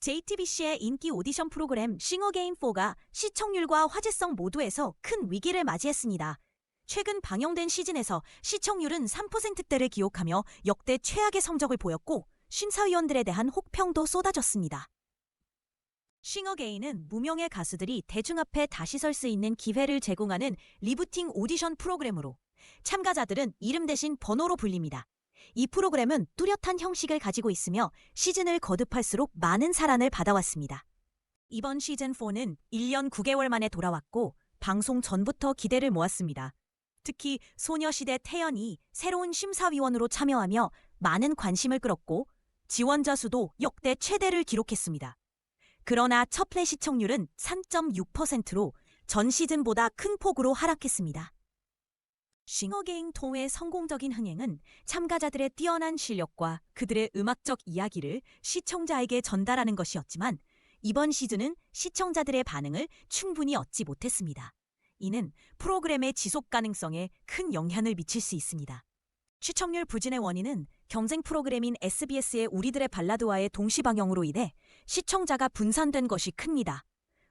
JTBC의 인기 오디션 프로그램 싱어게인4가 시청률과 화제성 모두에서 큰 위기를 맞이했습니다. 최근 방영된 시즌에서 시청률은 3%대를 기록하며 역대 최악의 성적을 보였고 심사위원들에 대한 혹평도 쏟아졌습니다. 싱어게인은 무명의 가수들이 대중 앞에 다시 설 수 있는 기회를 제공하는 리부팅 오디션 프로그램으로 참가자들은 이름 대신 번호로 불립니다. 이 프로그램은 뚜렷한 형식을 가지고 있으며 시즌을 거듭할수록 많은 사랑을 받아왔습니다. 이번 시즌4는 1년 9개월 만에 돌아왔고 방송 전부터 기대를 모았습니다. 특히 소녀시대 태연이 새로운 심사위원으로 참여하며 많은 관심을 끌었고 지원자 수도 역대 최대를 기록했습니다. 그러나 첫 플레 시청률은 3.6%로 전 시즌보다 큰 폭으로 하락했습니다. 싱어게인 통의 성공적인 흥행은 참가자들의 뛰어난 실력과 그들의 음악적 이야기를 시청자에게 전달하는 것이었지만 이번 시즌은 시청자들의 반응을 충분히 얻지 못했습니다. 이는 프로그램의 지속 가능성에 큰 영향을 미칠 수 있습니다. 시청률 부진의 원인은 경쟁 프로그램인 SBS의 우리들의 발라드와의 동시 방영으로 인해 시청자가 분산된 것이 큽니다.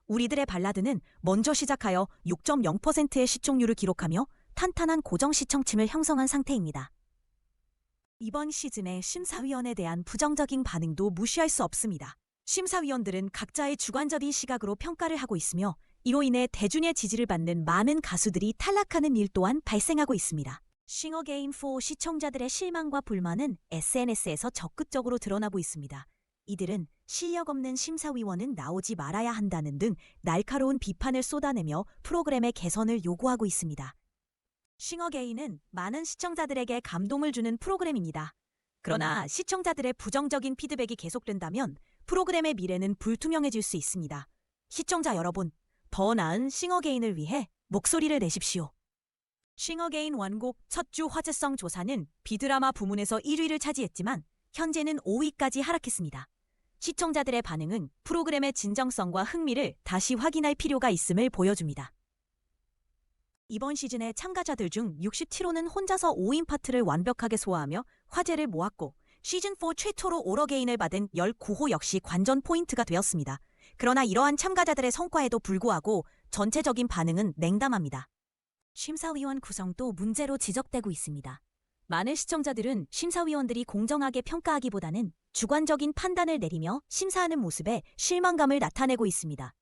우리들의 발라드는 먼저 시작하여 6.0%의 시청률을 기록하며 탄탄한 고정 시청층을 형성한 상태입니다. 이번 시즌의 심사위원에 대한 부정적인 반응도 무시할 수 없습니다. 심사위원들은 각자의 주관적인 시각으로 평가를 하고 있으며 이로 인해 대중의 지지를 받는 많은 가수들이 탈락하는 일 또한 발생하고 있습니다. 싱어게인4 시청자들의 실망과 불만은 SNS에서 적극적으로 드러나고 있습니다. 이들은 실력 없는 심사위원은 나오지 말아야 한다는 등 날카로운 비판을 쏟아내며 프로그램의 개선을 요구하고 있습니다. 싱어게인은 많은 시청자들에게 감동을 주는 프로그램입니다. 그러나 시청자들의 부정적인 피드백이 계속된다면 프로그램의 미래는 불투명해질 수 있습니다. 시청자 여러분, 더 나은 싱어게인을 위해 목소리를 내십시오. 싱어게인 원곡 첫 주 화제성 조사는 비드라마 부문에서 1위를 차지했지만 현재는 5위까지 하락했습니다. 시청자들의 반응은 프로그램의 진정성과 흥미를 다시 확인할 필요가 있음을 보여줍니다. 이번 시즌의 참가자들 중 67호는 혼자서 5인 파트를 완벽하게 소화하며 화제를 모았고 시즌4 최초로 오러게인을 받은 19호 역시 관전 포인트가 되었습니다. 그러나 이러한 참가자들의 성과에도 불구하고 전체적인 반응은 냉담합니다. 심사위원 구성도 문제로 지적되고 있습니다. 많은 시청자들은 심사위원들이 공정하게 평가하기보다는 주관적인 판단을 내리며 심사하는 모습에 실망감을 나타내고 있습니다.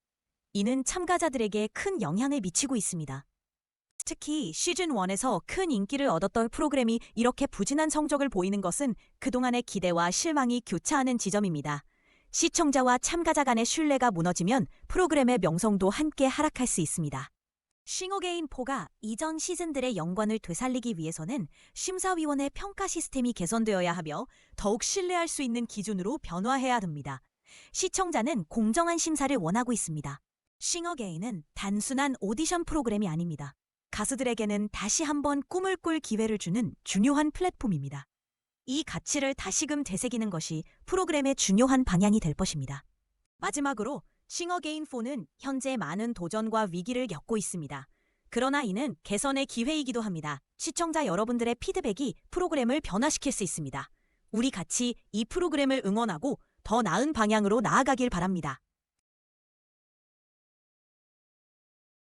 이는 참가자들에게 큰 영향을 미치고 있습니다. 특히 시즌1에서 큰 인기를 얻었던 프로그램이 이렇게 부진한 성적을 보이는 것은 그동안의 기대와 실망이 교차하는 지점입니다. 시청자와 참가자 간의 신뢰가 무너지면 프로그램의 명성도 함께 하락할 수 있습니다. 싱어게인4가 이전 시즌들의 영광을 되살리기 위해서는 심사위원의 평가 시스템이 개선되어야 하며 더욱 신뢰할 수 있는 기준으로 변화해야 합니다. 시청자는 공정한 심사를 원하고 있습니다. 싱어게인은 단순한 오디션 프로그램이 아닙니다. 가수들에게는 다시 한번 꿈을 꿀 기회를 주는 중요한 플랫폼입니다. 이 가치를 다시금 되새기는 것이 프로그램의 중요한 방향이 될 것입니다. 마지막으로 싱어게인4는 현재 많은 도전과 위기를 겪고 있습니다. 그러나 이는 개선의 기회이기도 합니다. 시청자 여러분들의 피드백이 프로그램을 변화시킬 수 있습니다. 우리 같이 이 프로그램을 응원하고 더 나은 방향으로 나아가길 바랍니다.